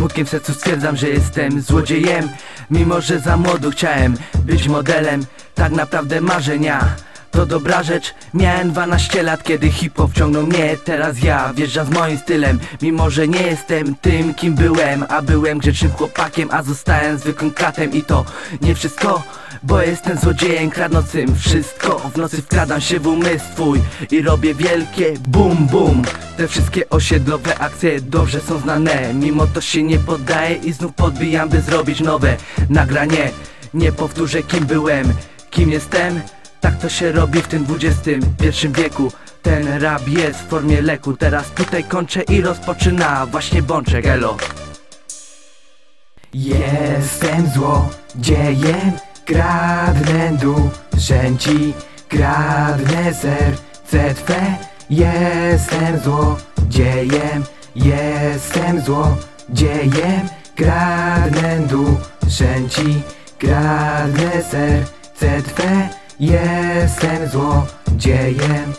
smutkiem w sercu stwierdzam, że jestem złodziejem. Mimo, że za młodu chciałem być modelem Tak naprawdę marzenia to dobra rzecz. Miałem 12 lat, kiedy hip-hop wciągnął mnie. Teraz ja wjeżdżam z moim stylem. Mimo, że nie jestem tym, kim byłem A byłem grzecznym chłopakiem, a zostałem zwykłym katem. I to nie wszystko bo jestem złodziejem kradnącym wszystko. W nocy wkradam się w umysł twój I robię wielkie bum bum. Te wszystkie osiedlowe akcje dobrze są znane. Mimo to się nie poddaję i znów podbijam by zrobić nowe nagranie. Nie powtórzę kim byłem, kim jestem. Tak to się robi w tym XXI wieku. Ten rap jest w formie leku. Teraz tutaj kończę i rozpoczyna właśnie bączek, elo. Jestem złodziejem, kradnę duszę ci Kradnę serce twe. Jestem złodziejem, jestem złodziejem. Kradnę duszę ci, kradnę serce twe. Jestem złodziejem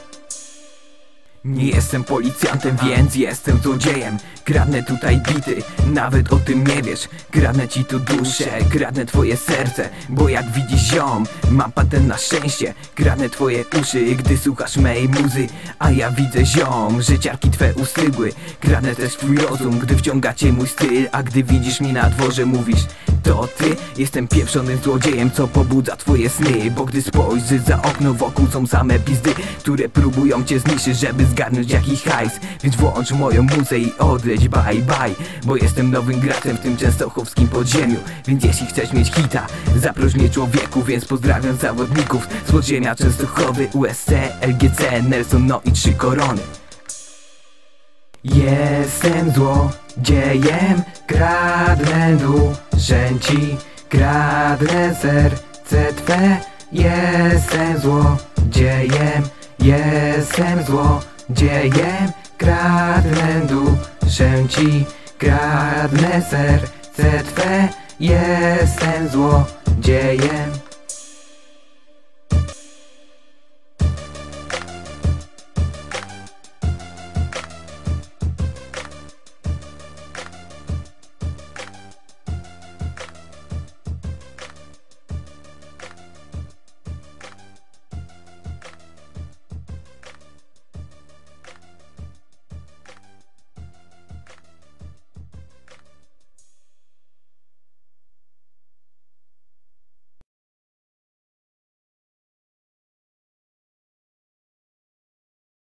Nie jestem policjantem, więc jestem złodziejem. Kradnę tutaj bity, nawet o tym nie wiesz. Kradnę ci tu duszę, kradnę twoje serce Bo jak widzisz ziom, mam patent na szczęście. Kradnę twoje uszy, gdy słuchasz mej muzy A ja widzę ziom, że ciarki twe ustygły. Kradnę też twój rozum, gdy wciągacie mój styl A gdy widzisz mnie na dworze mówisz To ty? Jestem pieprzonym złodziejem, co pobudza twoje sny. Bo gdy spojrzysz za okno, wokół są same pizdy Które próbują cię zniszczyć, żeby zgarnąć jakiś hajs. Więc włącz moją muzę i odleć bye bye. Bo jestem nowym graczem w tym częstochowskim podziemiu. Więc jeśli chcesz mieć hita, zaproś mnie człowieku. Więc pozdrawiam zawodników z podziemia Częstochowy, USC, LGC, Nelson, no i trzy korony Jestem złodziejem, kradnę duszę ci Kradnę serce twe. Jestem złodziejem, jestem złodziejem Kradnę duszę ci, kradnę serce twe. Jestem złodziejem